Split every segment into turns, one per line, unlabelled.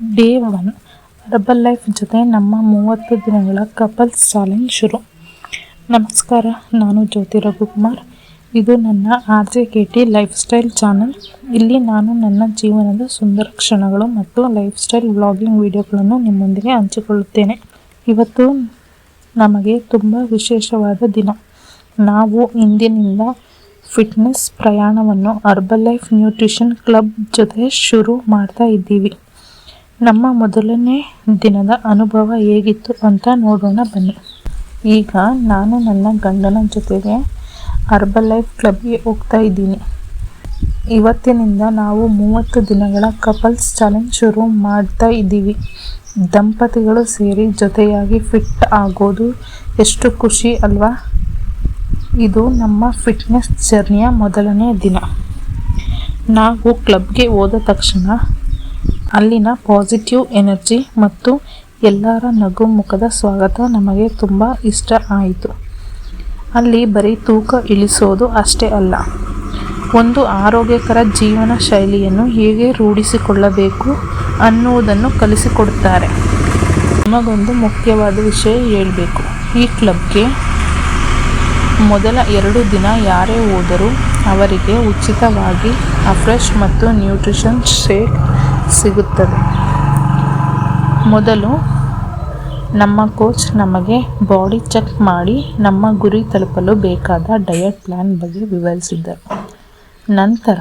Day one double life ಜೊತೆ ನಮ್ಮ ಮೂವತ್ತು ದಿನಗಳ ಕಪಲ್ಸ್ ಚಾಲೆಂಜ್ ಶುರು. ನಮಸ್ಕಾರ, ನಾನು ಜ್ಯೋತಿ ರಘುಕುಮಾರ್. ಇದು ನನ್ನ R J K T lifestyle channel ಇಲ್ಲಿ ನಾನು ನನ್ನ ಜೀವನದ ಸುಂದರ ಕ್ಷಣಗಳು ಮತ್ತು ಲೈಫ್ ಸ್ಟೈಲ್ ವ್ಲಾಗಿಂಗ್ ವಿಡಿಯೋಗಳನ್ನು ನಿಮ್ಮೊಂದಿಗೆ ಹಂಚಿಕೊಳ್ಳುತ್ತೇನೆ. ಇವತ್ತು ನಮಗೆ ತುಂಬ ವಿಶೇಷವಾದ ದಿನ. ನಾವು ಇಂದಿನಿಂದ ಫಿಟ್ನೆಸ್ ಪ್ರಯಾಣವನ್ನು ಅರ್ಬಲ್ ಲೈಫ್ ನ್ಯೂಟ್ರಿಷನ್ ಕ್ಲಬ್ ಜೊತೆ ಶುರು ಮಾಡ್ತಾ ಇದ್ದೀವಿ. ನಮ್ಮ ಮೊದಲನೇ ದಿನದ ಅನುಭವ ಹೇಗಿತ್ತು ಅಂತ ನೋಡೋಣ ಬನ್ನಿ. ಈಗ ನಾನು ನನ್ನ ಗಂಡನ ಜೊತೆಗೆ ಅರ್ಬಲ್ ಲೈಫ್ ಕ್ಲಬ್ಗೆ ಹೋಗ್ತಾ ಇದ್ದೀನಿ. ಇವತ್ತಿನಿಂದ ನಾವು ಮೂವತ್ತು ದಿನಗಳ ಕಪಲ್ಸ್ ಚಾಲೆಂಜ್ ಶುರು ಮಾಡ್ತಾ ಇದ್ದೀವಿ. ದಂಪತಿಗಳು ಸೇರಿ ಜೊತೆಯಾಗಿ ಫಿಟ್ ಆಗೋದು ಎಷ್ಟು ಖುಷಿ ಅಲ್ವಾ? ಇದು ನಮ್ಮ ಫಿಟ್ನೆಸ್ ಜರ್ನಿಯ ಮೊದಲನೇ ದಿನ. ನಾವು ಕ್ಲಬ್ಗೆ ಹೋದ ತಕ್ಷಣ ಅಲ್ಲಿನ ಪಾಸಿಟಿವ್ ಎನರ್ಜಿ ಮತ್ತು ಎಲ್ಲರ ನಗು ಮುಖದ ಸ್ವಾಗತ ನಮಗೆ ತುಂಬ ಇಷ್ಟ ಆಯಿತು. ಅಲ್ಲಿ ಬರೀ ತೂಕ ಇಳಿಸೋದು ಅಷ್ಟೇ ಅಲ್ಲ, ಒಂದು ಆರೋಗ್ಯಕರ ಜೀವನ ಶೈಲಿಯನ್ನು ಹೇಗೆ ರೂಢಿಸಿಕೊಳ್ಳಬೇಕು ಅನ್ನುವುದನ್ನು ಕಲಿಸಿಕೊಡುತ್ತಾರೆ. ನಮಗೊಂದು ಮುಖ್ಯವಾದ ವಿಷಯ ಹೇಳಬೇಕು. ಈ ಕ್ಲಬ್ಗೆ ಮೊದಲ ಎರಡು ದಿನ ಯಾರೇ ಹೋದರೂ ಅವರಿಗೆ ಉಚಿತವಾಗಿ ಅಫ್ರೆಶ್ ಮತ್ತು ನ್ಯೂಟ್ರಿಷನ್ ಶೇಕ್ ಸಿಗುತ್ತದೆ. ಮೊದಲು ನಮ್ಮ ಕೋಚ್ ನಮಗೆ ಬಾಡಿ ಚೆಕ್ ಮಾಡಿ ನಮ್ಮ ಗುರಿ ತಲುಪಲು ಬೇಕಾದ ಡಯಟ್ ಪ್ಲ್ಯಾನ್ ಬಗ್ಗೆ ವಿವರಿಸಿದ್ದರು. ನಂತರ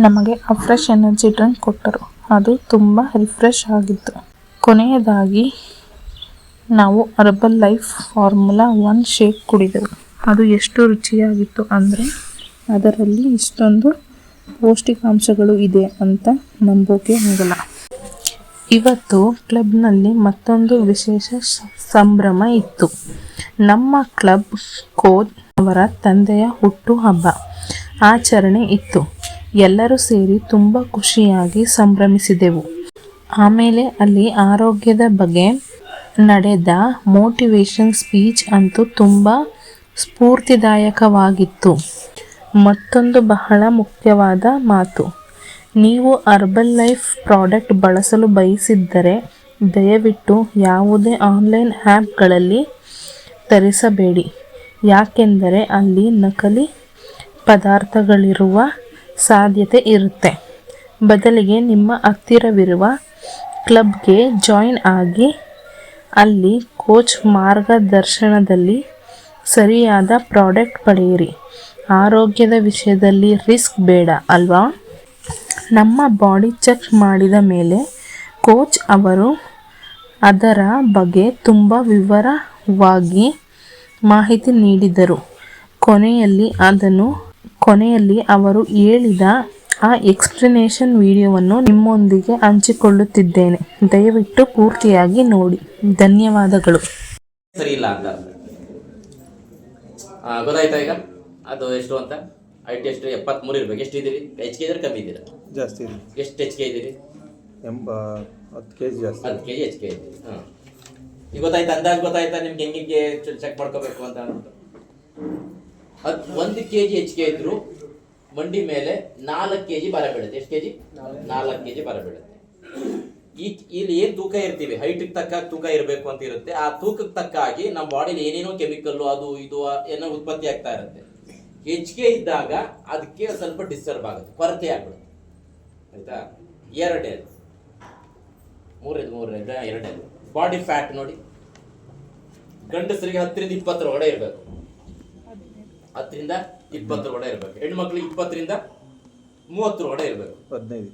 ನಮಗೆ ಫ್ರೆಶ್ ಎನರ್ಜಿ ಡ್ರಿಂಕ್ ಕೊಟ್ಟರು. ಅದು ತುಂಬ ರಿಫ್ರೆಶ್ ಆಗಿತ್ತು. ಕೊನೆಯದಾಗಿ ನಾವು Herbalife formula one shake ಕುಡಿದೆವು. ಅದು ಎಷ್ಟು ರುಚಿಯಾಗಿತ್ತು ಅಂದರೆ ಅದರಲ್ಲಿ ಇಷ್ಟೊಂದು ಪೌಷ್ಟಿಕಾಂಶಗಳು ಇದೆ ಅಂತ ನಂಬೋಕೆ ಆಗಲ್ಲ. ಇವತ್ತು ಕ್ಲಬ್ನಲ್ಲಿ ಮತ್ತೊಂದು ವಿಶೇಷ ಸಂಭ್ರಮ ಇತ್ತು. ನಮ್ಮ ಕ್ಲಬ್ ಕೋಚ್ ಅವರ ತಂದೆಯ ಹುಟ್ಟುಹಬ್ಬ ಆಚರಣೆ ಇತ್ತು. ಎಲ್ಲರೂ ಸೇರಿ ತುಂಬ ಖುಷಿಯಾಗಿ ಸಂಭ್ರಮಿಸಿದೆವು. ಆಮೇಲೆ ಅಲ್ಲಿ ಆರೋಗ್ಯದ ಬಗ್ಗೆ ನಡೆದ ಮೋಟಿವೇಶನ್ ಸ್ಪೀಚ್ ಅಂತೂ ತುಂಬ ಸ್ಫೂರ್ತಿದಾಯಕವಾಗಿತ್ತು. ಮತ್ತೊಂದು ಬಹಳ ಮುಖ್ಯವಾದ ಮಾತು. ನೀವು ಅರ್ಬಲ್ ಲೈಫ್ ಪ್ರಾಡಕ್ಟ್ ಬಳಸಲು ಬಯಸಿದ್ದರೆ ದಯವಿಟ್ಟು ಯಾವುದೇ ಆನ್ಲೈನ್ ಆ್ಯಪ್ಗಳಲ್ಲಿ ತರಿಸಬೇಡಿ. ಯಾಕೆಂದರೆ ಅಲ್ಲಿ ನಕಲಿ ಪದಾರ್ಥಗಳಿರುವ ಸಾಧ್ಯತೆ ಇರುತ್ತೆ. ಬದಲಿಗೆ ನಿಮ್ಮ ಹತ್ತಿರವಿರುವ ಕ್ಲಬ್ಗೆ ಜಾಯಿನ್ ಆಗಿ ಅಲ್ಲಿ ಕೋಚ್ ಮಾರ್ಗದರ್ಶನದಲ್ಲಿ ಸರಿಯಾದ ಪ್ರಾಡಕ್ಟ್ ಪಡೆಯಿರಿ. ಆರೋಗ್ಯದ ವಿಷಯದಲ್ಲಿ ರಿಸ್ಕ್ ಬೇಡ, ಅಲ್ವಾ? ನಮ್ಮ ಬಾಡಿ ಚೆಕ್ ಮಾಡಿದ ಮೇಲೆ ಕೋಚ್ ಅವರು ಅದರ ಬಗ್ಗೆ ತುಂಬ ವಿವರವಾಗಿ ಮಾಹಿತಿ ನೀಡಿದರು. ಕೊನೆಯಲ್ಲಿ ಅದನ್ನು, ಕೊನೆಯಲ್ಲಿ ಅವರು ಹೇಳಿದ ಆ ಎಕ್ಸ್ಪ್ಲನೇಷನ್ ವಿಡಿಯೋವನ್ನು ನಿಮ್ಮೊಂದಿಗೆ ಹಂಚಿಕೊಳ್ಳುತ್ತಿದ್ದೇನೆ. ದಯವಿಟ್ಟು ಪೂರ್ತಿಯಾಗಿ ನೋಡಿ. ಧನ್ಯವಾದಗಳು.
ಸರಿ ಇಲ್ಲ ಅಂತ. ಗೊತ್ತಾಯ್ತಾ ಈಗ? ಅದು ಎಷ್ಟು ಅಂತ? ಹೈಟ್ ಎಷ್ಟು ಎಪ್ಪತ್ಮೂರು ಇರ್ಬೇಕು. ಎಷ್ಟು ಇದ್ದೀರಿ? ಕೆ ಇದ್ರೆ ಕಮ್ಮಿ ಇದ್ದೀರಾ?
ಜಾಸ್ತಿ ಇದೆ
ಎಷ್ಟು ಹೆಚ್ಚಿಗೆ ಇದ್ದೀರಿ?
ಎಂಬ ಹತ್ತು ಕೆ ಜಿ ಜಾಸ್ತಿ
ಹತ್ತು ಕೆ ಜಿ ಕೆ ಇದ್ದೀರಿ. ಹಾಂ. ಈಗ ಗೊತ್ತಾಯ್ತು? ಅಂದಾಜು ಗೊತ್ತಾಯ್ತಾ ನಿಮ್ಗೆ ಹೆಂಗೆ ಚೆಕ್ ಮಾಡ್ಕೋಬೇಕು ಅಂತ ಅಂದ್ಬಿಟ್ಟು ಅದು ಒಂದು ಕೆ ಜಿ ಹೆಚ್ಚಿಗೆ ಇದ್ರು ಮಂಡಿ ಮೇಲೆ ನಾಲ್ಕು ಕೆ ಜಿ ಬರ ಬೀಳುತ್ತೆ. ಎಷ್ಟು ಕೆ ಜಿ ನಾಲ್ಕು ಕೆ ಜಿ ಬರ ಬೀಳುತ್ತೆ. ಈ ಇಲ್ಲಿ ಏನು ತೂಕ ಇರ್ತೀವಿ? ಹೈಟಿಗೆ ತಕ್ಕ ತೂಕ ಇರಬೇಕು ಅಂತ ಇರುತ್ತೆ. ಆ ತೂಕಕ್ಕೆ ತಕ್ಕಾಗಿ ನಮ್ಮ ಬಾಡಿಲಿ ಏನೇನೋ ಕೆಮಿಕಲ್ಲು ಅದು ಇದು ಏನೋ ಉತ್ಪತ್ತಿ ಆಗ್ತಾ ಇರುತ್ತೆ. ಹೆಚ್ಚಿಗೆ ಇದ್ದಾಗ ಅದಕ್ಕೆ ಸ್ವಲ್ಪ ಡಿಸ್ಟರ್ಬ್ ಆಗುತ್ತೆ ಕೊರತೆ ಆಗ್ಬಿಡುತ್ತೆ. ಆಯ್ತಾ? ಎರಡನೇದು. ಮೂರನೇದು ಮೂರನೇದ ಎರಡೇದು ಬಾಡಿ ಫ್ಯಾಟ್ ನೋಡಿ. ಗಂಡಸರಿಗೆ ಹತ್ತರಿಂದ ಇಪ್ಪತ್ತರ ಒಳಗಡೆ ಇರಬೇಕು. ಹತ್ತರಿಂದ ಇಪ್ಪತ್ತರ ಒಳಗಡೆ ಇರಬೇಕು. ಹೆಣ್ಮಕ್ಳಿಗೆ ಇಪ್ಪತ್ತರಿಂದ ಮೂವತ್ತರ ಒಳಗಡೆ ಇರಬೇಕು.
ಹದಿನೈದು.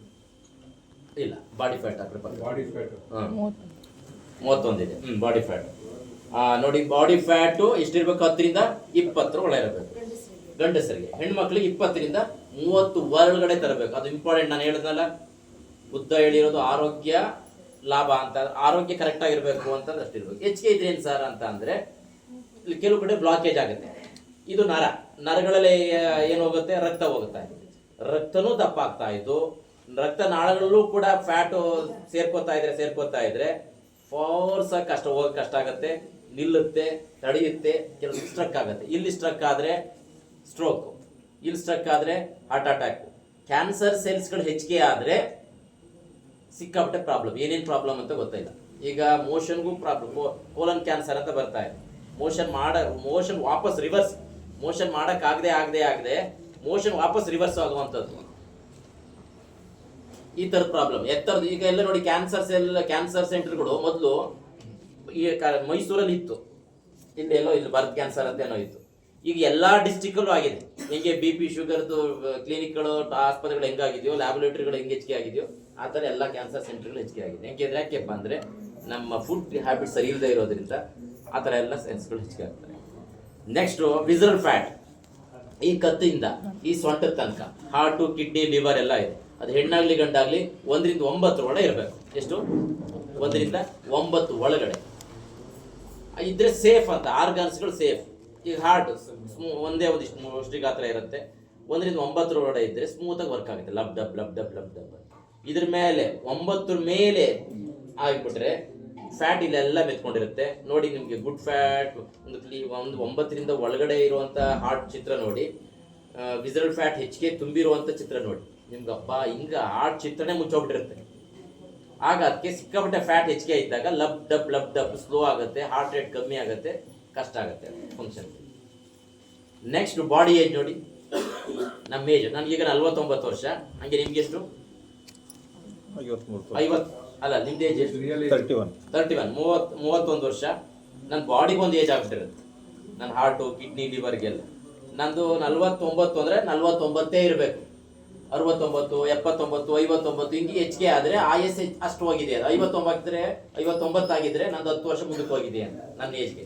ಇಲ್ಲ ಬಾಡಿ ಫ್ಯಾಟ್ ಬಾಡಿ ಫ್ಯಾಟ್ ಮೂವತ್ತೊಂದಿದೆ. ಹ್ಞೂ ಬಾಡಿ ಫ್ಯಾಟ್ ನೋಡಿ ಬಾಡಿ ಫ್ಯಾಟು ಎಷ್ಟಿರ್ಬೇಕು? ಹತ್ತರಿಂದ ಇಪ್ಪತ್ತರ ಒಳಗೆ ಇರಬೇಕು. ಗಂಡಸರಿಗೆ. ಹೆಣ್ಮಕ್ಳಿಗೆ ಇಪ್ಪತ್ತರಿಂದ ಮೂವತ್ತು ಒಳಗಡೆ ತರಬೇಕು. ಅದು ಇಂಪಾರ್ಟೆಂಟ್ ನಾನು ಹೇಳಿದ್ನಲ್ಲ ಉದ್ದ ಹೇಳಿರೋದು ಆರೋಗ್ಯ ಲಾಭ ಅಂತ. ಆರೋಗ್ಯ ಕರೆಕ್ಟ್ ಆಗಿರ್ಬೇಕು ಅಂತ ಅಷ್ಟಿರ್ಬೇಕು. ಹೆಚ್ಚಿಗೆ ಇದ್ರೆ ಏನು ಸರ್ ಅಂತ ಅಂದರೆ ಕೆಲವು ಕಡೆ ಬ್ಲಾಕೇಜ್ ಆಗುತ್ತೆ. ಇದು ನರ. ನರಗಳಲ್ಲಿ ಏನು ಹೋಗುತ್ತೆ? ರಕ್ತ ಹೋಗುತ್ತೆ ರಕ್ತನೂ ದಪ್ಪಾಗ್ತಾ ಇದ್ದು ರಕ್ತ ನಾಳಗಳಲ್ಲೂ ಕೂಡ ಫ್ಯಾಟು ಸೇರ್ಕೋತಾ ಇದ್ರೆ ಸೇರ್ಕೋತಾ ಇದ್ರೆ ಫೋರ್ಸ್ ಕಷ್ಟ, ಹೋಗಕ್ಕೆ ಕಷ್ಟ ಆಗುತ್ತೆ. ನಿಲ್ಲುತ್ತೆ, ತಡೆಯುತ್ತೆ, ಕೆಲವು ಸ್ಟ್ರಕ್ ಆಗುತ್ತೆ. ಇಲ್ಲಿ ಸ್ಟ್ರಕ್ ಆದ್ರೆ ಸ್ಟ್ರೋಕ್ ಇಲ್ಲಿ ಸ್ಟ್ರಕ್ ಆದ್ರೆ ಹಾರ್ಟ್ ಅಟ್ಯಾಕ್ ಕ್ಯಾನ್ಸರ್ ಸೆಲ್ಸ್ಗಳು ಹೆಚ್ಚಿಗೆ ಆದ್ರೆ ಸಿಕ್ಕಾಪಟ್ಟೆ ಪ್ರಾಬ್ಲಮ್ ಏನೇನು ಪ್ರಾಬ್ಲಮ್ ಅಂತ ಗೊತ್ತಿಲ್ಲ ಈಗ ಮೋಷನ್ಗೂ ಪ್ರಾಬ್ಲಮ್ ಕೋಲನ್ ಕ್ಯಾನ್ಸರ್ ಅಂತ ಬರ್ತಾ ಇದೆ. ಮೋಷನ್ ಮಾಡ ಮೋಷನ್ ವಾಪಸ್ ರಿವರ್ಸ್ ಮೋಷನ್ ಮಾಡೋಕ್ಕಾಗದೆ ಆಗದೆ ಆಗದೆ ಮೋಷನ್ ವಾಪಸ್ ರಿವರ್ಸ್ ಆಗುವಂಥದ್ದು. ಈ ಥರದ ಪ್ರಾಬ್ಲಮ್ ಎತ್ತರದ, ಈಗ ಎಲ್ಲ ನೋಡಿ ಕ್ಯಾನ್ಸರ್ ಸೆಲ್ ಕ್ಯಾನ್ಸರ್ ಸೆಂಟರ್ಗಳು ಮೊದಲು ಈ ಮೈಸೂರಲ್ಲಿ ಇತ್ತು ಇಲ್ಲಿ ಎಲ್ಲೋ ಇಲ್ಲಿ ಬರ್ತ್ ಕ್ಯಾನ್ಸರ್ ಅಂತ ಏನೋ ಇತ್ತು. ಈಗ ಎಲ್ಲ ಡಿಸ್ಟಿಕಲ್ಲೂ ಆಗಿದೆ. ಹೆಂಗೆ ಬಿ ಪಿ ಶುಗರ್ದು ಕ್ಲಿನಿಕ್ಗಳು ಆಸ್ಪತ್ರೆಗಳು ಹೆಂಗಾಗಿದೆಯೋ ಲ್ಯಾಬೊರೇಟರಿಗಳು ಹೆಂಗೆ ಹೆಚ್ಚಿಗೆ ಆಗಿದೆಯೋ, ಆ ಥರ ಎಲ್ಲ ಕ್ಯಾನ್ಸರ್ ಸೆಂಟರ್ಗಳು ಹೆಚ್ಚಿಗೆ ಆಗಿದೆ. ಹೆಂಗೆ ಯಾಕೆಪ್ಪ ಅಂದರೆ, ನಮ್ಮ ಫುಡ್ ಹ್ಯಾಬಿಟ್ ಸರಿ ಇಲ್ಲದೆ ಇರೋದ್ರಿಂದ ಆ ಥರ ಎಲ್ಲ ಸೆನ್ಸ್ಗಳು ಹೆಚ್ಚಿಗೆ ಆಗ್ತವೆ. ನೆಕ್ಸ್ಟು ವಿಸರಲ್ ಫ್ಯಾಟ್ ಈ ಕತ್ತಿಂದ, ಈ ಸೊಂಟದ ತನಕ ಹಾರ್ಟು ಕಿಡ್ನಿ ಲಿವರ್ ಎಲ್ಲ ಇದೆ. ಅದು ಹೆಣ್ಣಾಗ್ಲಿ, ಗಂಡಾಗ್ಲಿ ಒಂದರಿಂದ ಒಂಬತ್ತು ಒಳಗೆ ಇರಬೇಕು. ಎಷ್ಟು? ಒಂದರಿಂದ ಒಂಬತ್ತು ಒಳಗಡೆ. ಇದ್ರೆ ಸೇಫ್ ಅಂತ ಆರ್ಗಾನ್ಸ್ಗಳು ಸೇಫ್ ಈಗ ಹಾರ್ಟ್ ಒಂದೇ ಒಂದಿಷ್ಟು ಗಾತ್ರ ಇರುತ್ತೆ. ಒಂದರಿಂದ ಒಂಬತ್ತರ ಒಳಗಡೆ ಇದ್ರೆ ಸ್ಮೂತಾಗಿ ವರ್ಕ್ ಆಗುತ್ತೆ. Lub, dub lub dub lub, dub ಇದ್ರ ಮೇಲೆ, ಒಂಬತ್ತರ ಮೇಲೆ ಆಗಿಬಿಟ್ರೆ ಫ್ಯಾಟ್ ಇಲ್ಲೆಲ್ಲ ಮೆತ್ಕೊಂಡಿರುತ್ತೆ. ನೋಡಿ ನಿಮಗೆ ಗುಡ್ ಫ್ಯಾಟ್ ಒಂದು ಒಂದು ಒಂಬತ್ತರಿಂದ ಒಳಗಡೆ ಇರುವಂಥ ಹಾರ್ಟ್ ಚಿತ್ರ ನೋಡಿ. ವಿಸರಲ್ ಫ್ಯಾಟ್ ಹೆಚ್ಚಿಗೆ ತುಂಬಿರುವಂಥ ಚಿತ್ರ ನೋಡಿ. ನಿಮ್ಗಪ್ಪ, ಹಿಂಗೆ ಹಾರ್ಟ್ ಚಿತ್ರನೇ ಮುಚ್ಚೋಗ್ಬಿಟ್ಟಿರುತ್ತೆ. ಆಗ ಅದಕ್ಕೆ ಸಿಕ್ಕಾಪಟ್ಟೆ ಫ್ಯಾಟ್ ಹೆಚ್ಚಿಗೆ ಇದ್ದಾಗ lub, dub lub, dub slow ಆಗುತ್ತೆ ಹಾರ್ಟ್ ರೇಟ್ ಕಮ್ಮಿ ಆಗುತ್ತೆ. ಕಷ್ಟ ಆಗುತ್ತೆ ಫಂಕ್ಷನ್ ನೆಕ್ಸ್ಟ್ ಬಾಡಿ ಏಜ್ ನೋಡಿ. ನಮ್ಮ ಏಜ್ ನನಗೀಗ ನಲ್ವತ್ತೊಂಬತ್ತು ವರ್ಷ. ಹಂಗೆ ನಿಮ್ಗೆ ಎಷ್ಟು? ಐವತ್ತು ಅಲ್ಲ ನಿಮ್ದು ಏಜ್ ಎಷ್ಟು?
ತರ್ಟಿ ಒನ್
ತರ್ಟಿ ಒನ್ ಮೂವತ್ ಮೂವತ್ತೊಂದು ವರ್ಷ. ನನ್ನ ಬಾಡಿಗೆ ಒಂದು ಏಜ್ ಆಗ್ಬಿಟ್ಟಿರುತ್ತೆ. ನನ್ನ ಹಾರ್ಟು ಕಿಡ್ನಿ ಲಿವರ್ಗೆಲ್ಲ ನಂದು ನಲ್ವತ್ತೊಂಬತ್ತು ಅಂದರೆ ನಲ್ವತ್ತೊಂಬತ್ತೇ ಇರಬೇಕು. ಅರವತ್ತೊಂಬತ್ತು ಎಪ್ಪತ್ತೊಂಬತ್ತು ಐವತ್ತೊಂಬತ್ತು ಹಿಂಗೆ ಹೆಚ್ಚಿಗೆ ಆದರೆ ಆಯಸ್ ಅಷ್ಟು ಹೋಗಿದೆ. ಅದು ಐವತ್ತೊಂಬತ್ತರೆ ಐವತ್ತೊಂಬತ್ತಾಗಿದ್ರೆ ನಂದು ಹತ್ತು ವರ್ಷ ಮುಂದಕ್ಕೆ ಹೋಗಿದೆ ಅಂತ ನನ್ನ ಏಜ್ಗೆ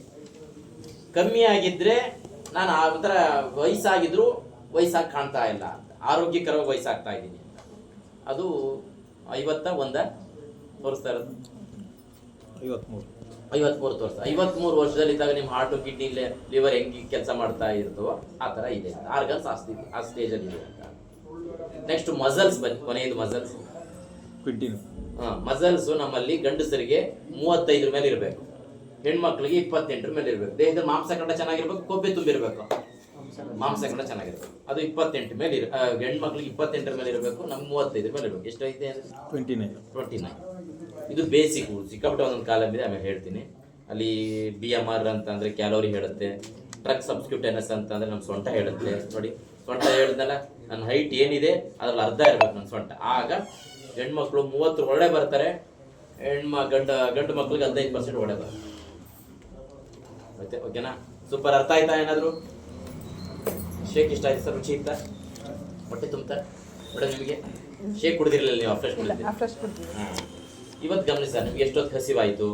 ಕಮ್ಮಿ ಆಗಿದ್ರೆ ನಾನು ಆ ಒಂಥರ ವಯಸ್ಸಾಗಿದ್ರು ವಯಸ್ಸಾಗಿ ಕಾಣ್ತಾ ಇಲ್ಲ. ಅಂತ ಆರೋಗ್ಯಕರವಾಗಿ ವಯಸ್ಸಾಗ್ತಾ ಇದ್ದೀನಿ. ಅಂತ ಅದು ಐವತ್ತ ಒಂದ ತೋರಿಸ್ತಾ ಇರೋದು
ಐವತ್ಮೂರು.
ಐವತ್ಮೂರು ತೋರಿಸ್ತಾ ಐವತ್ಮೂರು ವರ್ಷದಲ್ಲಿದ್ದಾಗ ನಿಮ್ಮ ಹಾರ್ಟು ಕಿಡ್ನಿ ಲಿವರ್ ಹೆಂಗೆ ಕೆಲಸ ಮಾಡ್ತಾ ಇರ್ತವೋ ಆ ಥರ ಇದೆ. ಆರ್ಗನ್ಸ್ ಆ ಸ್ಥಿತಿ ಆ ಸ್ಟೇಜಲ್ಲಿ ಇದೆ ಅಂತ. ನೆಕ್ಸ್ಟ್ ಮಸಲ್ಸ್ ಬನ್ನಿ ಕೊನೆಯದು ಮಸಲ್ಸ್
ಹಾಂ
ಮಸಲ್ಸು ನಮ್ಮಲ್ಲಿ ಗಂಡಸರಿಗೆ ಮೂವತ್ತೈದರ ಮೇಲೆ ಇರಬೇಕು. ಹೆಣ್ಮಕ್ಳಿಗೆ ಇಪ್ಪತ್ತೆಂಟರ ಮೇಲೆ ಇರಬೇಕು. ದೇಹದ ಮಾಂಸಖಂಡ ಚೆನ್ನಾಗಿರ್ಬೇಕು ಕೊಬ್ಬೆ ತುಂಬಿರ್ಬೇಕು. ಮಾಂಸಖಂಡ ಚೆನ್ನಾಗಿರ್ಬೇಕು. ಅದು ಇಪ್ಪತ್ತೆಂಟು ಮೇಲೆ ಇರ ಹೆಣ್ಮಕ್ಳಿಗೆ ಇಪ್ಪತ್ತೆಂಟರ ಮೇಲೆ ಇರಬೇಕು ನಮ್ಗೆ ಮೂವತ್ತೈದರ ಮೇಲೆ ಇರಬೇಕು. ಎಷ್ಟೈತೆ ಅಂದರೆ
ಟ್ವೆಂಟಿ ನೈನ್
ಟ್ವೆಂಟಿ ನೈನ್ ಇದು ಬೇಸಿಕ್ ಸಿಕ್ಕಾಪಟ್ಟೆ ಒಂದೊಂದು ಕಾಲಮ್ ಇದೆ ಆಮೇಲೆ ಹೇಳ್ತೀನಿ. ಅಲ್ಲಿ ಬಿ ಎಂ ಆರ್ ಅಂತಂದರೆ ಕ್ಯಾಲೋರಿ ಹೇಳುತ್ತೆ ಟ್ರಕ್ ಸಬ್ಸ್ಕ್ಯೂಟೆನಸ್ ಅಂತಂದರೆ ನಮ್ಮ ಸೊಂಟ ಹೇಳುತ್ತೆ. ನೋಡಿ ಸೊಂಟ ಹೇಳಿದ್ನಲ್ಲ ನನ್ನ ಹೈಟ್ ಏನಿದೆ ಅದ್ರಲ್ಲಿ ಅರ್ಧ ಇರಬೇಕು ನನ್ನ ಸೊಂಟ ಆಗ ಹೆಣ್ಮಕ್ಳು ಮೂವತ್ತು ಒಳ್ಳೆ ಬರ್ತಾರೆ ಹೆಣ್ಮ ಗಂಡ ಗಂಡು ಮಕ್ಳಿಗೆ ಹದಿನೈದು ಪರ್ಸೆಂಟ್ ಒಳ್ಳೆ ಬರ್ತಾರೆ. ಮತ್ತೆ ಓಕೆನಾ? ಸೂಪರ್ ಅರ್ಥ ಆಯ್ತಾ ಏನಾದರೂ? ಶೇಕ್ ಇಷ್ಟ ಆಯ್ತು ಸರ್ ರುಚಿ ಇತ್ತ? ಹೊಟ್ಟೆ ತುಂಬ ಮೇಡಮ್ ನಿಮಗೆ? ಶೇಕ್ ಕುಡಿದಿರಲಿಲ್ಲ ನೀವು ಫ್ರೆಶ್ ಹಾ. ಇವತ್ತು ಗಮನಿಸಿ ಸರ್ ನಿಮ್ಗೆ ಎಷ್ಟೊತ್ತು ಹಸಿವಾಯಿತು?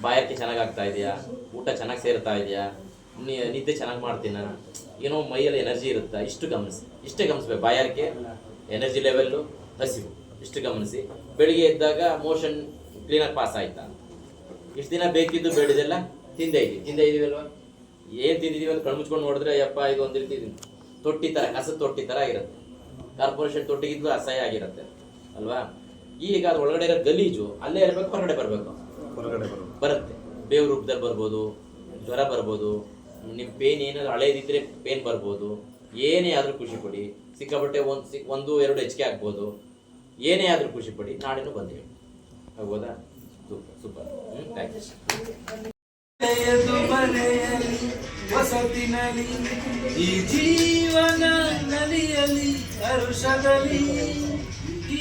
ಬಾಯಕ್ಕೆ ಚೆನ್ನಾಗಿ ಆಗ್ತಾ ಇದೆಯಾ? ಊಟ ಚೆನ್ನಾಗಿ ಸೇರ್ತಾ ಇದೆಯಾ? ನೀ ನಿದ್ದೆ ಚೆನ್ನಾಗಿ ನಾನು ಏನೋ ಮೈಯಲ್ಲಿ ಎನರ್ಜಿ ಇರುತ್ತಾ? ಇಷ್ಟು ಗಮನಿಸಿ. ಇಷ್ಟೇ ಗಮನಿಸ್ಬೇಕು. ಬಾಯಾರಿಕೆ ಎನರ್ಜಿ ಲೆವೆಲ್ಲು ಹಸಿವು. ಇಷ್ಟು ಗಮನಿಸಿ. ಬೆಳಿಗ್ಗೆ ಎದ್ದಾಗ ಮೋಷನ್ ಕ್ಲೀನಾಗಿ ಪಾಸ್ ಆಯ್ತಾ? ಇಷ್ಟು ದಿನ ಬೇಕಿದ್ದು ಬೇಡಿದೆಲ್ಲ? ತಿಂದೇ ಇದ್ದೀವಿ. ಇದೀವಿ ಅಲ್ವಾ ಏನು ತಿಂದಿದ್ದೀವಿ ಅಂತ ಕಣ್ಮುಚ್ಕೊಂಡು ನೋಡಿದ್ರೆ ಯಪ್ಪ ಇದು ಒಂದು ರೀತಿ ತೊಟ್ಟಿ ಥರ ಕಸದ ತೊಟ್ಟಿ ಥರ ಆಗಿರುತ್ತೆ. ಕಾರ್ಪೊರೇಷನ್ ತೊಟ್ಟಿಗಿದ್ಲು ಅಸಹ್ಯ ಆಗಿರುತ್ತೆ. ಅಲ್ವಾ? ಈಗ ಅದ್ರ ಒಳಗಡೆ ಇರೋ ಗಲೀಜು ಅಲ್ಲೇ ಇರಬೇಕು ಹೊರಗಡೆ ಬರಬೇಕು.
ಹೊರಗಡೆ
ಬರುತ್ತೆ. ಬೇವು ರೂಪದಲ್ಲಿ ಬರ್ಬೋದು ಜ್ವರ ಬರ್ಬೋದು ನಿಮ್ಮ ಪೇನ್ ಏನಾದ್ರು ಹಳೇದಿದ್ರೆ ಪೇನ್ ಬರ್ಬೋದು. ಏನೇ ಆದರೂ ಖುಷಿ ಪಡಿ. ಸಿಕ್ಕಾಪಟ್ಟೆ ಒಂದು ಸಿಕ್ ಒಂದು ಎರಡು ಹೆಚ್ಚಿಗೆ ಆಗ್ಬೋದು. ಏನೇ ಆದರೂ ಖುಷಿ ಪಡಿ. ನಾಳೆನೂ ಬಂದೇವೆ. ಆಗ್ಬೋದಾ? Super super. ಹ್ಞೂ ಥ್ಯಾಂಕ್ ಯು
ಹೊಸತಿನಲಿ ಈ ಜೀವನ ನಲಿಯಲಿ ಹರುಷದಲ್ಲಿ ಈ.